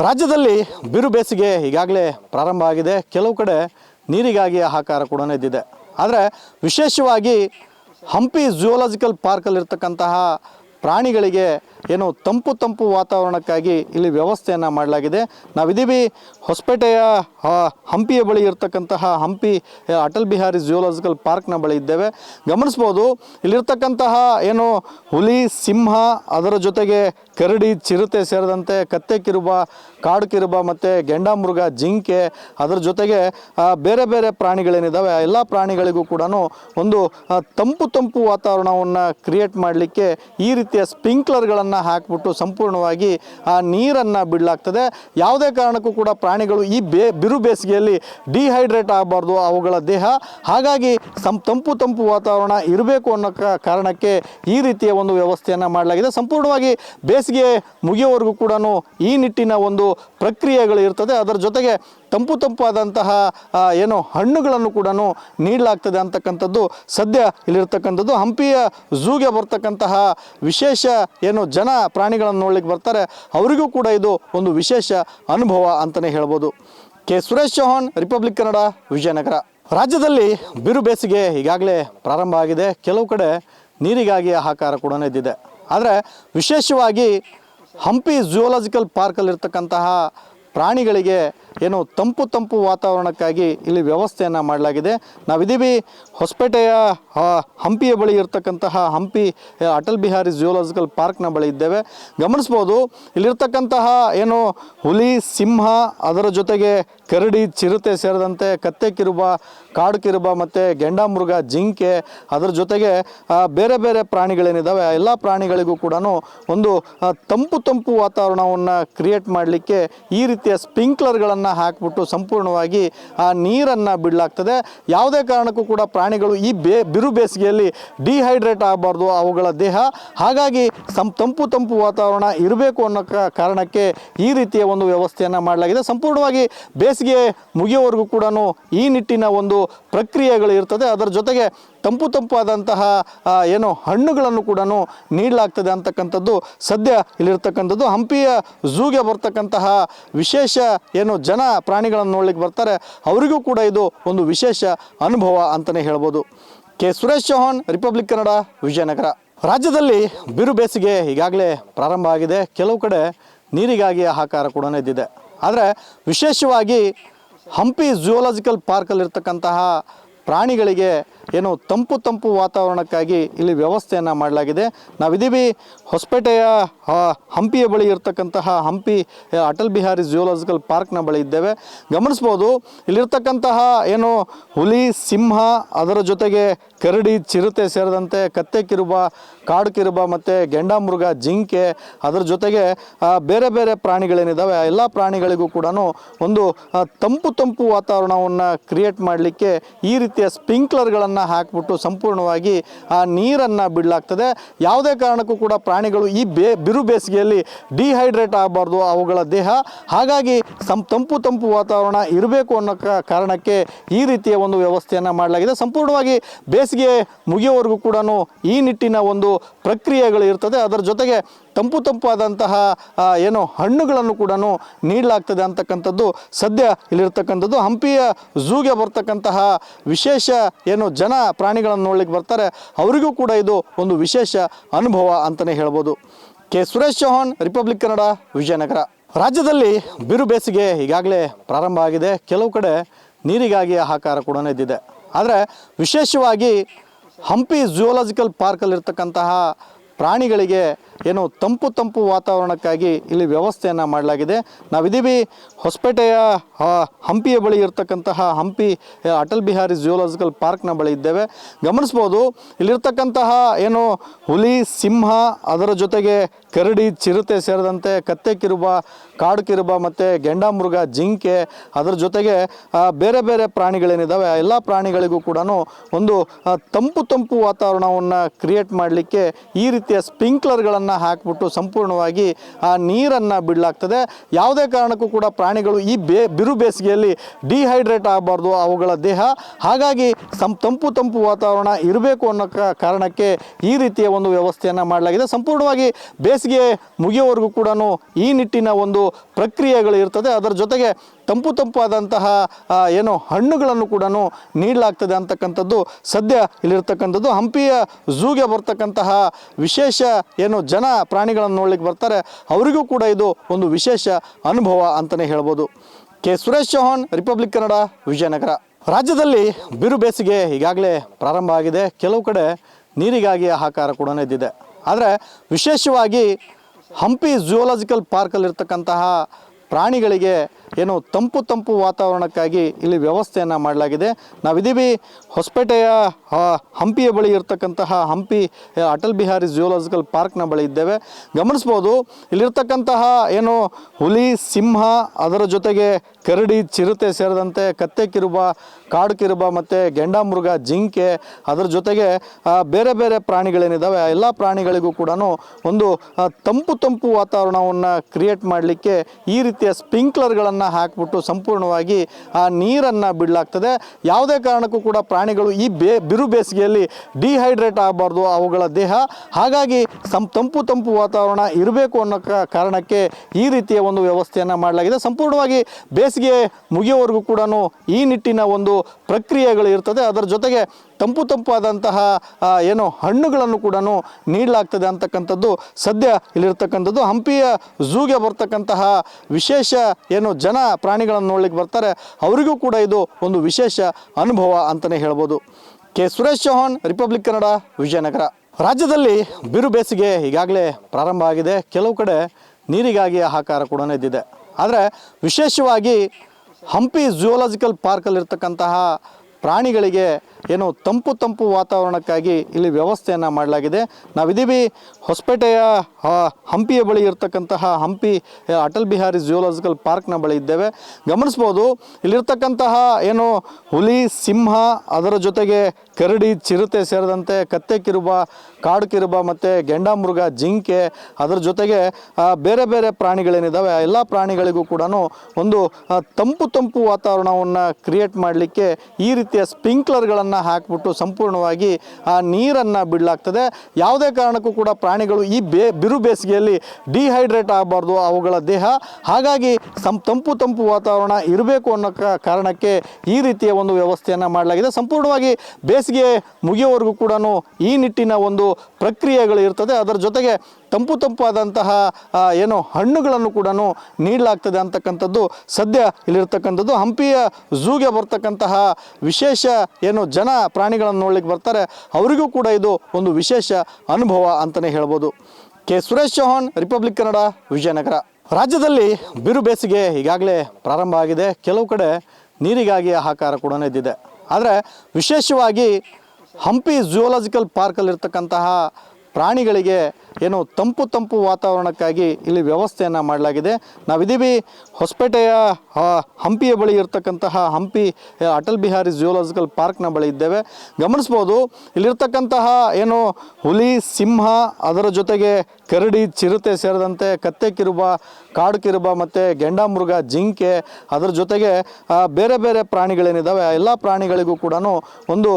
ರಾಜ್ಯದಲ್ಲಿ ಬಿರು ಬೇಸಿಗೆ ಈಗಾಗಲೇ ಪ್ರಾರಂಭ ಆಗಿದೆ. ಕೆಲವು ಕಡೆ ನೀರಿಗಾಗಿ ಆಹಾಕಾರ ಕೂಡ ಇದ್ದಿದೆ ಆದರೆ ವಿಶೇಷವಾಗಿ ಹಂಪಿ ಝೂಲಾಜಿಕಲ್ ಪಾರ್ಕಲ್ಲಿರ್ತಕ್ಕಂತಹ ಪ್ರಾಣಿಗಳಿಗೆ ಏನು ತಂಪು ತಂಪು ವಾತಾವರಣಕ್ಕಾಗಿ ಇಲ್ಲಿ ವ್ಯವಸ್ಥೆಯನ್ನು ಮಾಡಲಾಗಿದೆ. ನಾವಿದ್ದೀವಿ ಹೊಸಪೇಟೆಯ ಹಂಪಿಯ ಬಳಿ ಇರತಕ್ಕಂತಹ ಹಂಪಿ ಅಟಲ್ ಬಿಹಾರಿ ಜಿಯೋಲಾಜಿಕಲ್ ಪಾರ್ಕ್ನ ಬಳಿ ಇದ್ದೇವೆ. ಗಮನಿಸ್ಬೋದು, ಇಲ್ಲಿರ್ತಕ್ಕಂತಹ ಏನು ಹುಲಿ, ಸಿಂಹ, ಅದರ ಜೊತೆಗೆ ಕರಡಿ, ಚಿರತೆ ಸೇರಿದಂತೆ ಕತ್ತೆ ಕಿರುಬ, ಕಾಡು ಕಿರುಬ ಮತ್ತು ಗೆಂಡಾಮೃಗ ಜಿಂಕೆ, ಅದರ ಜೊತೆಗೆ ಬೇರೆ ಬೇರೆ ಪ್ರಾಣಿಗಳೇನಿದ್ದಾವೆ ಎಲ್ಲ ಪ್ರಾಣಿಗಳಿಗೂ ಕೂಡ ಒಂದು ತಂಪು ತಂಪು ವಾತಾವರಣವನ್ನು ಕ್ರಿಯೇಟ್ ಮಾಡಲಿಕ್ಕೆ ಈ ರೀತಿಯ ಸ್ಪ್ರಿಂಕ್ಲರ್ಗಳನ್ನು ಹಾಕಿಬಿಟ್ಟು ಸಂಪೂರ್ಣವಾಗಿ ಆ ನೀರನ್ನು ಬಿಡಲಾಗ್ತದೆ. ಯಾವುದೇ ಕಾರಣಕ್ಕೂ ಕೂಡ ಪ್ರಾಣಿಗಳು ಈ ಬೇ, ಬಿರು ಬೇಸಿಗೆಯಲ್ಲಿ ಡಿಹೈಡ್ರೇಟ್ ಆಗಬಾರ್ದು ಅವುಗಳ ದೇಹ. ಹಾಗಾಗಿ ಸಂ, ತಂಪು ತಂಪು ವಾತಾವರಣ ಇರಬೇಕು ಅನ್ನೋ ಕಾರಣಕ್ಕೆ ಈ ರೀತಿಯ ಒಂದು ವ್ಯವಸ್ಥೆಯನ್ನು ಮಾಡಲಾಗಿದೆ. ಸಂಪೂರ್ಣವಾಗಿ ಬೇಸಿಗೆ ಮುಗಿಯೋವರೆಗೂ ಕೂಡ ಈ ನಿಟ್ಟಿನ ಒಂದು ಪ್ರಕ್ರಿಯೆಗಳು ಇರ್ತದೆ. ಅದರ ಜೊತೆಗೆ ತಂಪು ತಂಪಾದಂತಹ ಆದಂತಹ ಏನು ಹಣ್ಣುಗಳನ್ನು ಕೂಡ ನೀಡಲಾಗ್ತದೆ ಅಂತಕ್ಕಂಥದ್ದು ಸದ್ಯ ಇಲ್ಲಿರ್ತಕ್ಕಂಥದ್ದು. ಹಂಪಿಯ ಝೂಗೆ ಬರ್ತಕ್ಕಂತಹ ವಿಶೇಷ ಏನು ಜನ ಪ್ರಾಣಿಗಳನ್ನು ನೋಡ್ಲಿಕ್ಕೆ ಬರ್ತಾರೆ. ಅವರಿಗೂ ಕೂಡ ಇದು ಒಂದು ವಿಶೇಷ ಅನುಭವ ಅಂತಲೇ ಹೇಳ್ಬೋದು. ಕೆ. ಸುರೇಶ್ ಚೌಹಾಣ್, ರಿಪಬ್ಲಿಕ್ ಕನ್ನಡ, ವಿಜಯನಗರ. ರಾಜ್ಯದಲ್ಲಿ ಬಿರು ಬೇಸಿಗೆ ಈಗಾಗಲೇ ಪ್ರಾರಂಭ ಆಗಿದೆ. ಕೆಲವು ಕಡೆ ನೀರಿಗಾಗಿ ಆಹಾಕಾರ ಕೂಡ ಇದ್ದಿದೆ ಆದರೆ ವಿಶೇಷವಾಗಿ ಹಂಪಿ ಝೂಲಾಜಿಕಲ್ ಪಾರ್ಕಲ್ಲಿರ್ತಕ್ಕಂತಹ ಪ್ರಾಣಿಗಳಿಗೆ ಏನು ತಂಪು ತಂಪು ವಾತಾವರಣಕ್ಕಾಗಿ ಇಲ್ಲಿ ವ್ಯವಸ್ಥೆಯನ್ನು ಮಾಡಲಾಗಿದೆ. ನಾವಿದ್ದೀವಿ ಹೊಸಪೇಟೆಯ ಹಂಪಿಯ ಬಳಿ ಇರತಕ್ಕಂತಹ ಹಂಪಿ ಅಟಲ್ ಬಿಹಾರಿ ಜಿಯೋಲಾಜಿಕಲ್ ಪಾರ್ಕ್ನ ಬಳಿ ಇದ್ದೇವೆ. ಗಮನಿಸ್ಬೋದು, ಇಲ್ಲಿರ್ತಕ್ಕಂತಹ ಏನು ಹುಲಿ, ಸಿಂಹ, ಅದರ ಜೊತೆಗೆ ಕರಡಿ, ಚಿರತೆ ಸೇರಿದಂತೆ ಕತ್ತೆ ಕಿರುಬ, ಕಾಡು ಕಿರುಬ ಮತ್ತು ಗೆಂಡಾಮೃಗ ಜಿಂಕೆ, ಅದರ ಜೊತೆಗೆ ಬೇರೆ ಬೇರೆ ಪ್ರಾಣಿಗಳೇನಿದ್ದಾವೆ ಎಲ್ಲ ಪ್ರಾಣಿಗಳಿಗೂ ಕೂಡ ಒಂದು ತಂಪು ತಂಪು ವಾತಾವರಣವನ್ನು ಕ್ರಿಯೇಟ್ ಮಾಡಲಿಕ್ಕೆ ಈ ರೀತಿಯ ಸ್ಪ್ರಿಂಕ್ಲರ್ಗಳನ್ನು ಹಾಕಿಬಿಟ್ಟು ಸಂಪೂರ್ಣವಾಗಿ ಆ ನೀರನ್ನು ಬಿಡಲಾಗ್ತದೆ. ಯಾವುದೇ ಕಾರಣಕ್ಕೂ ಕೂಡ ಪ್ರಾಣಿಗಳು ಈ ಬೇ ಬಿರು ಬೇಸಿಗೆಯಲ್ಲಿ ಡಿಹೈಡ್ರೇಟ್ ಆಗಬಾರ್ದು ಅವುಗಳ ದೇಹ. ಹಾಗಾಗಿ ಸಂ ತಂಪು ತಂಪು ವಾತಾವರಣ ಇರಬೇಕು ಅನ್ನೋ ಕಾರಣಕ್ಕೆ ಈ ರೀತಿಯ ಒಂದು ವ್ಯವಸ್ಥೆಯನ್ನು ಮಾಡಲಾಗಿದೆ. ಸಂಪೂರ್ಣವಾಗಿ ಬೇಸಿಗೆ ಮುಗಿಯೋವರೆಗೂ ಕೂಡ ಈ ನಿಟ್ಟಿನ ಒಂದು ಪ್ರಕ್ರಿಯೆಗಳು ಇರ್ತದೆ. ಅದರ ಜೊತೆಗೆ ತಂಪು ತಂಪಾದಂತಹ ಏನು ಹಣ್ಣುಗಳನ್ನು ಕೂಡ ನೀಡಲಾಗ್ತದೆ ಅಂತಕ್ಕಂಥದ್ದು ಸದ್ಯ ಇಲ್ಲಿರ್ತಕ್ಕಂಥದ್ದು ಹಂಪಿಯ ಝೂಗೆ ಬರ್ತಕ್ಕಂತಹ ವಿಶೇಷ ಏನು ಜನ ಪ್ರಾಣಿಗಳನ್ನು ನೋಡ್ಲಿಕ್ಕೆ ಬರ್ತಾರೆ, ಅವರಿಗೂ ಕೂಡ ಇದು ಒಂದು ವಿಶೇಷ ಅನುಭವ ಅಂತಲೇ ಹೇಳ್ಬೋದು. ಕೆ. ಸುರೇಶ್ ಚೌಹಾಣ್, ರಿಪಬ್ಲಿಕ್ ಕನ್ನಡ, ವಿಜಯನಗರ. ರಾಜ್ಯದಲ್ಲಿ ಬಿರು ಬೇಸಿಗೆ ಈಗಾಗಲೇ ಪ್ರಾರಂಭ ಆಗಿದೆ. ಕೆಲವು ಕಡೆ ನೀರಿಗಾಗಿ ಆಹಾಕಾರ ಕೂಡ ಇದ್ದಿದೆ. ಆದರೆ ವಿಶೇಷವಾಗಿ ಹಂಪಿ ಝೂಲಾಜಿಕಲ್ ಪಾರ್ಕಲ್ಲಿರ್ತಕ್ಕಂತಹ ಪ್ರಾಣಿಗಳಿಗೆ ಏನು ತಂಪು ತಂಪು ವಾತಾವರಣಕ್ಕಾಗಿ ಇಲ್ಲಿ ವ್ಯವಸ್ಥೆಯನ್ನು ಮಾಡಲಾಗಿದೆ. ನಾವಿದ್ದೀವಿ ಹೊಸಪೇಟೆಯ ಹಂಪಿಯ ಬಳಿ ಇರತಕ್ಕಂತಹ ಹಂಪಿ ಅಟಲ್ ಬಿಹಾರಿ ಜೂಲಾಜಿಕಲ್ ಪಾರ್ಕ್ನ ಬಳಿ ಇದ್ದೇವೆ. ಗಮನಿಸ್ಬೋದು, ಇಲ್ಲಿರ್ತಕ್ಕಂತಹ ಏನು ಹುಲಿ, ಸಿಂಹ, ಅದರ ಜೊತೆಗೆ ಕರಡಿ, ಚಿರತೆ ಸೇರಿದಂತೆ ಕತ್ತೆ ಕಿರುಬ, ಕಾಡು ಕಿರುಬ ಮತ್ತು ಗೆಂಡಾಮೃಗ ಜಿಂಕೆ, ಅದರ ಜೊತೆಗೆ ಬೇರೆ ಬೇರೆ ಪ್ರಾಣಿಗಳೇನಿದ್ದಾವೆ ಎಲ್ಲ ಪ್ರಾಣಿಗಳಿಗೂ ಕೂಡ ಒಂದು ತಂಪು ತಂಪು ವಾತಾವರಣವನ್ನು ಕ್ರಿಯೇಟ್ ಮಾಡಲಿಕ್ಕೆ ಈ ರೀತಿಯ ಸ್ಪ್ರಿಂಕ್ಲರ್ಗಳನ್ನು ಹಾಕಿಬಿಟ್ಟು ಸಂಪೂರ್ಣವಾಗಿ ಆ ನೀರನ್ನು ಬಿಡಲಾಗ್ತದೆ. ಯಾವುದೇ ಕಾರಣಕ್ಕೂ ಕೂಡ ಪ್ರಾಣಿಗಳು ಈ ಬೇ ಬಿರು ಬೇಸಿಗೆಯಲ್ಲಿ ಡಿಹೈಡ್ರೇಟ್ ಆಗಬಾರ್ದು ಅವುಗಳ ದೇಹ. ಹಾಗಾಗಿ ಸಂ ತಂಪು ತಂಪು ವಾತಾವರಣ ಇರಬೇಕು ಅನ್ನೋ ಕಾರಣಕ್ಕೆ ಈ ರೀತಿಯ ಒಂದು ವ್ಯವಸ್ಥೆಯನ್ನು ಮಾಡಲಾಗಿದೆ. ಸಂಪೂರ್ಣವಾಗಿ ಬೇಸಿಗೆ ಮುಗಿಯೋವರೆಗೂ ಕೂಡ ಈ ನಿಟ್ಟಿನ ಒಂದು ಪ್ರಕ್ರಿಯೆಗಳು ಇರ್ತದೆ. ಅದರ ಜೊತೆಗೆ ತಂಪು ತಂಪಾದಂತಹ ಏನು ಹಣ್ಣುಗಳನ್ನು ಕೂಡ ನೀಡಲಾಗ್ತದೆ ಅಂತಕ್ಕಂಥದ್ದು ಸದ್ಯ ಇಲ್ಲಿರ್ತಕ್ಕಂಥದ್ದು ಹಂಪಿಯ ಝೂಗೆ ಬರ್ತಕ್ಕಂತಹ ವಿಶೇಷ ಏನು ಜನ ಪ್ರಾಣಿಗಳನ್ನು ನೋಡ್ಲಿಕ್ಕೆ ಬರ್ತಾರೆ. ಅವರಿಗೂ ಕೂಡ ಇದು ಒಂದು ವಿಶೇಷ ಅನುಭವ ಅಂತಲೇ ಹೇಳ್ಬೋದು. ಕೆ. ಸುರೇಶ್ ಚೌಹಾಣ್ ರಿಪಬ್ಲಿಕ್ ಕನ್ನಡ ವಿಜಯನಗರ. ರಾಜ್ಯದಲ್ಲಿ ಬಿರು ಬೇಸಿಗೆ ಈಗಾಗಲೇ ಪ್ರಾರಂಭ ಆಗಿದೆ. ಕೆಲವು ಕಡೆ ನೀರಿಗಾಗಿ ಆಹಾಕಾರ ಕೂಡ ಇದ್ದಿದೆ ಆದರೆ ವಿಶೇಷವಾಗಿ ಹಂಪಿ ಝೂಲಾಜಿಕಲ್ ಪಾರ್ಕಲ್ಲಿರ್ತಕ್ಕಂತಹ ಪ್ರಾಣಿಗಳಿಗೆ ಏನು ತಂಪು ತಂಪು ವಾತಾವರಣಕ್ಕಾಗಿ ಇಲ್ಲಿ ವ್ಯವಸ್ಥೆಯನ್ನು ಮಾಡಲಾಗಿದೆ. ನಾವಿದ್ದೀವಿ ಹೊಸಪೇಟೆಯ ಹಂಪಿಯ ಬಳಿ ಇರತಕ್ಕಂತಹ ಹಂಪಿ ಅಟಲ್ ಬಿಹಾರಿ ಜೂಲಾಜಿಕಲ್ ಪಾರ್ಕ್ನ ಬಳಿ ಇದ್ದೇವೆ. ಗಮನಿಸ್ಬೋದು, ಇಲ್ಲಿರ್ತಕ್ಕಂತಹ ಏನು ಹುಲಿ, ಸಿಂಹ ಅದರ ಜೊತೆಗೆ ಕರಡಿ, ಚಿರತೆ ಸೇರಿದಂತೆ ಕತ್ತೆ, ಕಿರುಬ ಕಾಡು ಕಿರುಬ ಮತ್ತು ಗೆಂಡಾಮೃಗ, ಜಿಂಕೆ, ಅದರ ಜೊತೆಗೆ ಬೇರೆ ಬೇರೆ ಪ್ರಾಣಿಗಳೇನಿದ್ದಾವೆ ಆ, ಎಲ್ಲ ಪ್ರಾಣಿಗಳಿಗೂ ಕೂಡ ಒಂದು ತಂಪು ತಂಪು ವಾತಾವರಣವನ್ನು ಕ್ರಿಯೇಟ್ ಮಾಡಲಿಕ್ಕೆ ಈ ರೀತಿಯ ಸ್ಪ್ರಿಂಕ್ಲರ್ಗಳನ್ನು ಹಾಕಿಬಿಟ್ಟು ಸಂಪೂರ್ಣವಾಗಿ, ಆ, ನೀರನ್ನು ಬಿಡಲಾಗ್ತದೆ. ಯಾವುದೇ ಕಾರಣಕ್ಕೂ ಕೂಡ ಪ್ರಾಣಿಗಳು ಈ ಬೇ, ಬಿರು ಬೇಸಿಗೆಯಲ್ಲಿ ಡಿಹೈಡ್ರೇಟ್ ಆಗಬಾರ್ದು ಅವುಗಳ ದೇಹ. ಹಾಗಾಗಿ ಸಂ, ತಂಪು ತಂಪು ವಾತಾವರಣ ಇರಬೇಕು ಅನ್ನೋ ಕಾರಣಕ್ಕೆ ಈ ರೀತಿಯ ಒಂದು ವ್ಯವಸ್ಥೆಯನ್ನು ಮಾಡಲಾಗಿದೆ. ಸಂಪೂರ್ಣವಾಗಿ ಬೇಸಿಗೆ ಮುಗಿಯೋವರೆಗೂ ಕೂಡ ಈ ನಿಟ್ಟಿನ ಒಂದು ಪ್ರಕ್ರಿಯೆಗಳು ಇರ್ತದೆ ಅದರ ಜೊತೆಗೆ ತಂಪು ತಂಪಾದಂತಹ ಆದಂತಹ ಏನು ಹಣ್ಣುಗಳನ್ನು ಕೂಡ ನೀಡಲಾಗ್ತದೆ ಅಂತಕ್ಕಂಥದ್ದು ಸದ್ಯ ಇಲ್ಲಿರ್ತಕ್ಕಂಥದ್ದು. ಹಂಪಿಯ ಝೂಗೆ ಬರ್ತಕ್ಕಂತಹ ವಿಶೇಷ ಏನು ಜನ ಪ್ರಾಣಿಗಳನ್ನು ನೋಡ್ಲಿಕ್ಕೆ ಬರ್ತಾರೆ. ಅವರಿಗೂ ಕೂಡ ಇದು ಒಂದು ವಿಶೇಷ ಅನುಭವ ಅಂತಲೇ ಹೇಳ್ಬೋದು. ಕೆ. ಸುರೇಶ್ ಚೌಹಾನ್ ರಿಪಬ್ಲಿಕ್ ಕನ್ನಡ, ವಿಜಯನಗರ. ರಾಜ್ಯದಲ್ಲಿ ಬಿರು ಬೇಸಿಗೆ ಈಗಾಗಲೇ ಪ್ರಾರಂಭ ಆಗಿದೆ. ಕೆಲವು ಕಡೆ ನೀರಿಗಾಗಿ ಹಾಹಾಕಾರ ಕೂಡ ಇದ್ದಿದೆ. ಆದರೆ ವಿಶೇಷವಾಗಿ ಹಂಪಿ ಝೂಲಾಜಿಕಲ್ ಪಾರ್ಕಲ್ಲಿರ್ತಕ್ಕಂತಹ ಪ್ರಾಣಿಗಳಿಗೆ ಏನು ತಂಪು ತಂಪು ವಾತಾವರಣಕ್ಕಾಗಿ ಇಲ್ಲಿ ವ್ಯವಸ್ಥೆಯನ್ನು ಮಾಡಲಾಗಿದೆ. ನಾವಿದ್ದೀವಿ ಹೊಸಪೇಟೆಯ ಹಂಪಿಯ ಬಳಿ ಇರತಕ್ಕಂತಹ ಹಂಪಿ ಅಟಲ್ ಬಿಹಾರಿ ಜಿಯೋಲಾಜಿಕಲ್ ಪಾರ್ಕ್ನ ಬಳಿ ಇದ್ದೇವೆ. ಗಮನಿಸ್ಬೋದು, ಇಲ್ಲಿರ್ತಕ್ಕಂತಹ ಏನು ಹುಲಿ, ಸಿಂಹ, ಅದರ ಜೊತೆಗೆ ಕರಡಿ, ಚಿರತೆ ಸೇರಿದಂತೆ ಕತ್ತೆ ಕಿರುಬ, ಕಾಡು ಕಿರುಬ ಮತ್ತು ಗೆಂಡಾಮೃಗ ಜಿಂಕೆ, ಅದರ ಜೊತೆಗೆ ಬೇರೆ ಬೇರೆ ಪ್ರಾಣಿಗಳೇನಿದ್ದಾವೆ ಆ, ಎಲ್ಲ ಪ್ರಾಣಿಗಳಿಗೂ ಕೂಡ ಒಂದು ತಂಪು ತಂಪು ವಾತಾವರಣವನ್ನು ಕ್ರಿಯೇಟ್ ಮಾಡಲಿಕ್ಕೆ ಈ ರೀತಿಯ ಸ್ಪ್ರಿಂಕ್ಲರ್ಗಳನ್ನು ಹಾಕಿಬಿಟ್ಟು ಸಂಪೂರ್ಣವಾಗಿ ಆ ನೀರನ್ನು ಬಿಡಲಾಗ್ತದೆ. ಯಾವುದೇ ಕಾರಣಕ್ಕೂ ಕೂಡ ಪ್ರಾಣಿಗಳು ಈ ಬೇ ಬಿರು ಬೇಸಿಗೆಯಲ್ಲಿ ಡಿಹೈಡ್ರೇಟ್ ಆಗಬಾರ್ದು ಅವುಗಳ ದೇಹ. ಹಾಗಾಗಿ ಸಂ, ತಂಪು ತಂಪು ವಾತಾವರಣ ಇರಬೇಕು ಅನ್ನೋ ಕಾರಣಕ್ಕೆ ಈ ರೀತಿಯ ಒಂದು ವ್ಯವಸ್ಥೆಯನ್ನು ಮಾಡಲಾಗಿದೆ. ಸಂಪೂರ್ಣವಾಗಿ ಬೇಸಿಗೆ ಮುಗಿಯೋವರೆಗೂ ಕೂಡ ಈ ನಿಟ್ಟಿನ ಒಂದು ಪ್ರಕ್ರಿಯೆಗಳು ಇರ್ತದೆ. ಅದರ ಜೊತೆಗೆ ತಂಪು ತಂಪಾದಂತಹ ಏನು ಹಣ್ಣುಗಳನ್ನು ಕೂಡ ನೀಡಲಾಗ್ತದೆ ಅಂತಕ್ಕಂಥದ್ದು ಸದ್ಯ ಇಲ್ಲಿರ್ತಕ್ಕಂಥದ್ದು. ಹಂಪಿಯ ಝೂಗೆ ಬರ್ತಕ್ಕಂತಹ ವಿಶೇಷ ಏನು ಜನ ಪ್ರಾಣಿಗಳನ್ನು ನೋಡ್ಲಿಕ್ಕೆ ಬರ್ತಾರೆ. ಅವರಿಗೂ ಕೂಡ ಇದು ಒಂದು ವಿಶೇಷ ಅನುಭವ ಅಂತಲೇ ಹೇಳ್ಬೋದು. ಕೆ. ಸುರೇಶ್ ಚೌಹಾಣ್, ರಿಪಬ್ಲಿಕ್ ಕನ್ನಡ, ವಿಜಯನಗರ. ರಾಜ್ಯದಲ್ಲಿ ಬಿರು ಬೇಸಿಗೆ ಈಗಾಗಲೇ ಪ್ರಾರಂಭ ಆಗಿದೆ. ಕೆಲವು ಕಡೆ ನೀರಿಗಾಗಿ ಆಹಾಕಾರ ಕೂಡ ಇದ್ದಿದೆ. ಆದರೆ ವಿಶೇಷವಾಗಿ ಹಂಪಿ ಝೂಲಾಜಿಕಲ್ ಪಾರ್ಕಲ್ಲಿರ್ತಕ್ಕಂತಹ ಪ್ರಾಣಿಗಳಿಗೆ ಏನು ತಂಪು ತಂಪು ವಾತಾವರಣಕ್ಕಾಗಿ ಇಲ್ಲಿ ವ್ಯವಸ್ಥೆಯನ್ನು ಮಾಡಲಾಗಿದೆ. ನಾವಿದ್ದೀವಿ ಹೊಸಪೇಟೆಯ ಹಂಪಿಯ ಬಳಿ ಇರತಕ್ಕಂತಹ ಹಂಪಿ ಅಟಲ್ ಬಿಹಾರಿ ಜಿಯೋಲಾಜಿಕಲ್ ಪಾರ್ಕ್ನ ಬಳಿ ಇದ್ದೇವೆ. ಗಮನಿಸ್ಬೋದು, ಇಲ್ಲಿರ್ತಕ್ಕಂತಹ ಏನು ಹುಲಿ, ಸಿಂಹ, ಅದರ ಜೊತೆಗೆ ಕರಡಿ, ಚಿರತೆ ಸೇರಿದಂತೆ ಕತ್ತೆ ಕಿರುಬ, ಕಾಡು ಕಿರುಬ ಮತ್ತು ಗೆಂಡಾಮೃಗ ಜಿಂಕೆ, ಅದರ ಜೊತೆಗೆ ಬೇರೆ ಬೇರೆ ಪ್ರಾಣಿಗಳೇನಿದ್ದಾವೆ ಎಲ್ಲ ಪ್ರಾಣಿಗಳಿಗೂ ಕೂಡ ಒಂದು ತಂಪು ತಂಪು ವಾತಾವರಣವನ್ನು ಕ್ರಿಯೇಟ್ ಮಾಡಲಿಕ್ಕೆ ಈ ರೀತಿಯ ಸ್ಪ್ರಿಂಕ್ಲರ್ಗಳನ್ನು ಹಾಕಿಬಿಟ್ಟು ಸಂಪೂರ್ಣವಾಗಿ ಆ ನೀರನ್ನು ಬಿಡಲಾಗ್ತದೆ. ಯಾವುದೇ ಕಾರಣಕ್ಕೂ ಕೂಡ ಪ್ರಾಣಿಗಳು ಈ ಬೇ, ಬಿರು ಬೇಸಿಗೆಯಲ್ಲಿ ಡಿಹೈಡ್ರೇಟ್ ಆಗಬಾರ್ದು ಅವುಗಳ ದೇಹ. ಹಾಗಾಗಿ ಸಂ, ತಂಪು ತಂಪು ವಾತಾವರಣ ಇರಬೇಕು ಅನ್ನೋ ಕಾರಣಕ್ಕೆ ಈ ರೀತಿಯ ಒಂದು ವ್ಯವಸ್ಥೆಯನ್ನು ಮಾಡಲಾಗಿದೆ. ಸಂಪೂರ್ಣವಾಗಿ ಬೇಸಿಗೆ ಮುಗಿಯೋವರೆಗೂ ಕೂಡ ಈ ನಿಟ್ಟಿನ ಒಂದು ಪ್ರಕ್ರಿಯೆಗಳು ಇರ್ತದೆ. ಅದರ ಜೊತೆಗೆ ತಂಪು ತಂಪಾದಂತಹ ಆದಂತಹ ಏನು ಹಣ್ಣುಗಳನ್ನು ಕೂಡ ನೀಡಲಾಗ್ತದೆ ಅಂತಕ್ಕಂಥದ್ದು ಸದ್ಯ ಇಲ್ಲಿರ್ತಕ್ಕಂಥದ್ದು. ಹಂಪಿಯ ಝೂಗೆ ಬರ್ತಕ್ಕಂತಹ ವಿಶೇಷ ಏನು ಜನ ಪ್ರಾಣಿಗಳನ್ನು ನೋಡ್ಲಿಕ್ಕೆ ಬರ್ತಾರೆ, ಅವರಿಗೂ ಕೂಡ ಇದು ಒಂದು ವಿಶೇಷ ಅನುಭವ ಅಂತಲೇ ಹೇಳ್ಬೋದು. ಕೆ. ಸುರೇಶ್ ಚೌಹಾಣ್, ರಿಪಬ್ಲಿಕ್ ಕನ್ನಡ, ವಿಜಯನಗರ. ರಾಜ್ಯದಲ್ಲಿ ಬಿರು ಬೇಸಿಗೆ ಈಗಾಗಲೇ ಪ್ರಾರಂಭ ಆಗಿದೆ. ಕೆಲವು ಕಡೆ ನೀರಿಗಾಗಿ ಆಹಾಕಾರ ಕೂಡ ಇದ್ದಿದೆ ಆದರೆ ವಿಶೇಷವಾಗಿ ಹಂಪಿ ಝೂಲಾಜಿಕಲ್ ಪಾರ್ಕಲ್ಲಿರ್ತಕ್ಕಂತಹ ಪ್ರಾಣಿಗಳಿಗೆ ಏನು ತಂಪು ತಂಪು ವಾತಾವರಣಕ್ಕಾಗಿ ಇಲ್ಲಿ ವ್ಯವಸ್ಥೆಯನ್ನು ಮಾಡಲಾಗಿದೆ. ನಾವಿದ್ದೀವಿ ಹೊಸಪೇಟೆಯ ಹಂಪಿಯ ಬಳಿ ಇರತಕ್ಕಂತಹ ಹಂಪಿ ಅಟಲ್ ಬಿಹಾರಿ ಜಿಯೋಲಾಜಿಕಲ್ ಪಾರ್ಕ್ನ ಬಳಿ ಇದ್ದೇವೆ. ಗಮನಿಸ್ಬೋದು, ಇಲ್ಲಿರ್ತಕ್ಕಂತಹ ಏನು ಹುಲಿ, ಸಿಂಹ, ಅದರ ಜೊತೆಗೆ ಕರಡಿ, ಚಿರತೆ ಸೇರಿದಂತೆ ಕತ್ತೆ ಕಿರುಬ, ಕಾಡು ಕಿರುಬ ಮತ್ತು ಗೆಂಡಾಮೃಗ ಜಿಂಕೆ, ಅದರ ಜೊತೆಗೆ ಬೇರೆ ಬೇರೆ ಪ್ರಾಣಿಗಳೇನಿದ್ದಾವೆ ಎಲ್ಲ ಪ್ರಾಣಿಗಳಿಗೂ ಕೂಡ ಒಂದು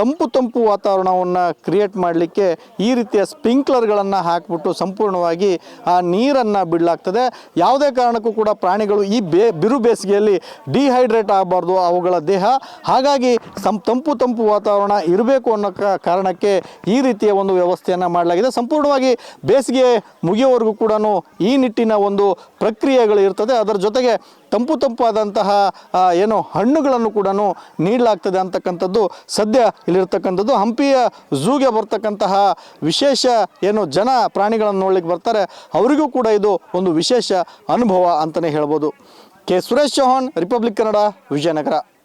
ತಂಪು ತಂಪು ವಾತಾವರಣವನ್ನು ಕ್ರಿಯೇಟ್ ಮಾಡಲಿಕ್ಕೆ ಈ ರೀತಿಯ ಸ್ಪ್ರಿಂಕ್ಲರ್ಗಳನ್ನು ಹಾಕಿಬಿಟ್ಟು ಸಂಪೂರ್ಣವಾಗಿ ಆ ನೀರನ್ನು ಬಿಡಲಾಗ್ತದೆ. ಯಾವುದೇ ಕಾರಣಕ್ಕೂ ಕೂಡ ಪ್ರಾಣಿಗಳು ಈ ಬೇ, ಬಿರು ಬೇಸಿಗೆಯಲ್ಲಿ ಡಿಹೈಡ್ರೇಟ್ ಆಗಬಾರ್ದು ಅವುಗಳ ದೇಹ. ಹಾಗಾಗಿ ಸಂ, ತಂಪು ತಂಪು ವಾತಾವರಣ ಇರಬೇಕು ಅನ್ನೋ ಕಾರಣಕ್ಕೆ ಈ ರೀತಿಯ ಒಂದು ವ್ಯವಸ್ಥೆಯನ್ನು ಮಾಡಲಾಗಿದೆ. ಸಂಪೂರ್ಣವಾಗಿ ಬೇಸಿಗೆ ಮುಗಿಯೋವರೆಗೂ ಕೂಡ ಈ ನಿಟ್ಟಿನ ಒಂದು ಪ್ರಕ್ರಿಯೆಗಳು ಇರ್ತದೆ. ಅದರ ಜೊತೆಗೆ ತಂಪು ತಂಪಾದಂತಹ ಆದಂತಹ ಏನು ಹಣ್ಣುಗಳನ್ನು ಕೂಡ ನೀಡಲಾಗ್ತದೆ ಅಂತಕ್ಕಂಥದ್ದು ಸದ್ಯ ಇಲ್ಲಿರ್ತಕ್ಕಂಥದ್ದು. ಹಂಪಿಯ ಝೂಗೆ ಬರ್ತಕ್ಕಂತಹ ವಿಶೇಷ ಏನು ಜನ ಪ್ರಾಣಿಗಳನ್ನು ನೋಡ್ಲಿಕ್ಕೆ ಬರ್ತಾರೆ. ಅವರಿಗೂ ಕೂಡ ಇದು ಒಂದು ವಿಶೇಷ ಅನುಭವ ಅಂತಲೇ ಹೇಳ್ಬೋದು. ಕೆ. ಸುರೇಶ್ ಚೌಹಾಣ್, ರಿಪಬ್ಲಿಕ್ ಕನ್ನಡ, ವಿಜಯನಗರ.